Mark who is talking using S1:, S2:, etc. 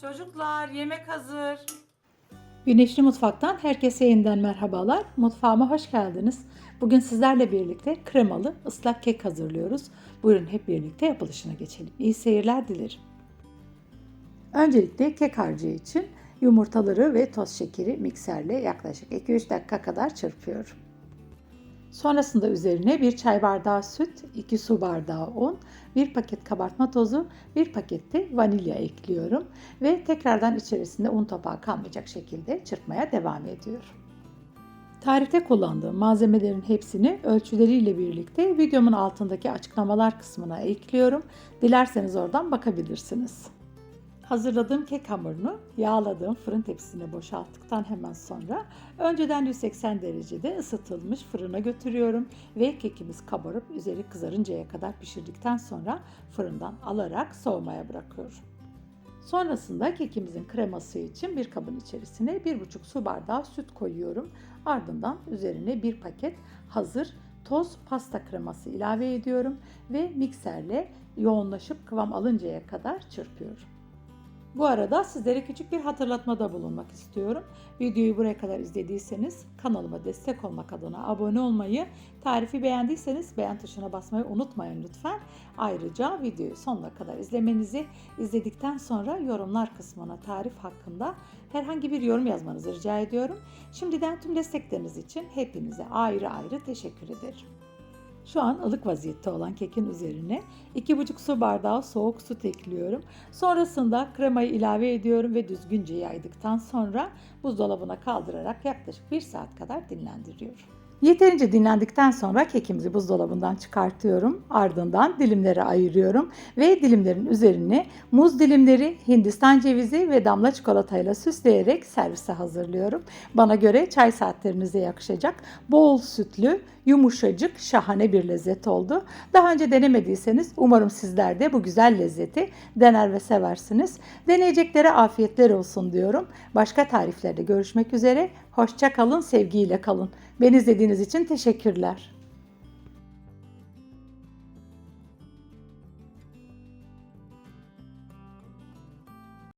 S1: Çocuklar yemek hazır.
S2: Güneşli Mutfak'tan herkese yeniden merhabalar. Mutfağıma hoş geldiniz. Bugün sizlerle birlikte kremalı ıslak kek hazırlıyoruz. Buyurun hep birlikte yapılışına geçelim. İyi seyirler dilerim. Öncelikle kek harcı için yumurtaları ve toz şekeri mikserle yaklaşık 2-3 dakika kadar çırpıyorum. Sonrasında üzerine bir çay bardağı süt, 2 su bardağı un, 1 paket kabartma tozu, 1 paket de vanilya ekliyorum ve tekrardan içerisinde un topağı kalmayacak şekilde çırpmaya devam ediyorum. Tarifte kullandığım malzemelerin hepsini ölçüleriyle birlikte videomun altındaki açıklamalar kısmına ekliyorum. Dilerseniz oradan bakabilirsiniz. Hazırladığım kek hamurunu yağladığım fırın tepsisine boşalttıktan hemen sonra önceden 180 derecede ısıtılmış fırına götürüyorum ve kekimiz kabarıp üzeri kızarıncaya kadar pişirdikten sonra fırından alarak soğumaya bırakıyorum. Sonrasında kekimizin kreması için bir kabın içerisine 1,5 su bardağı süt koyuyorum. Ardından üzerine bir paket hazır toz pasta kreması ilave ediyorum ve mikserle yoğunlaşıp kıvam alıncaya kadar çırpıyorum. Bu arada sizlere küçük bir hatırlatmada bulunmak istiyorum. Videoyu buraya kadar izlediyseniz kanalıma destek olmak adına abone olmayı, tarifi beğendiyseniz beğen tuşuna basmayı unutmayın lütfen. Ayrıca videoyu sonuna kadar izlemenizi, izledikten sonra yorumlar kısmına tarif hakkında herhangi bir yorum yazmanızı rica ediyorum. Şimdiden tüm destekleriniz için hepinize ayrı ayrı teşekkür ederim. Şu an ılık vaziyette olan kekin üzerine 2,5 su bardağı soğuk süt ekliyorum. Sonrasında kremayı ilave ediyorum ve düzgünce yaydıktan sonra buzdolabına kaldırarak yaklaşık 1 saat kadar dinlendiriyorum. Yeterince dinlendikten sonra kekimizi buzdolabından çıkartıyorum. Ardından dilimlere ayırıyorum ve dilimlerin üzerine muz dilimleri, hindistan cevizi ve damla çikolatayla süsleyerek servise hazırlıyorum. Bana göre çay saatlerinize yakışacak bol sütlü, yumuşacık, şahane bir lezzet oldu. Daha önce denemediyseniz umarım sizler de bu güzel lezzeti dener ve seversiniz. Deneyeceklere afiyetler olsun diyorum. Başka tariflerde görüşmek üzere. Hoşça kalın, sevgiyle kalın. Beni izlediğiniz için teşekkürler.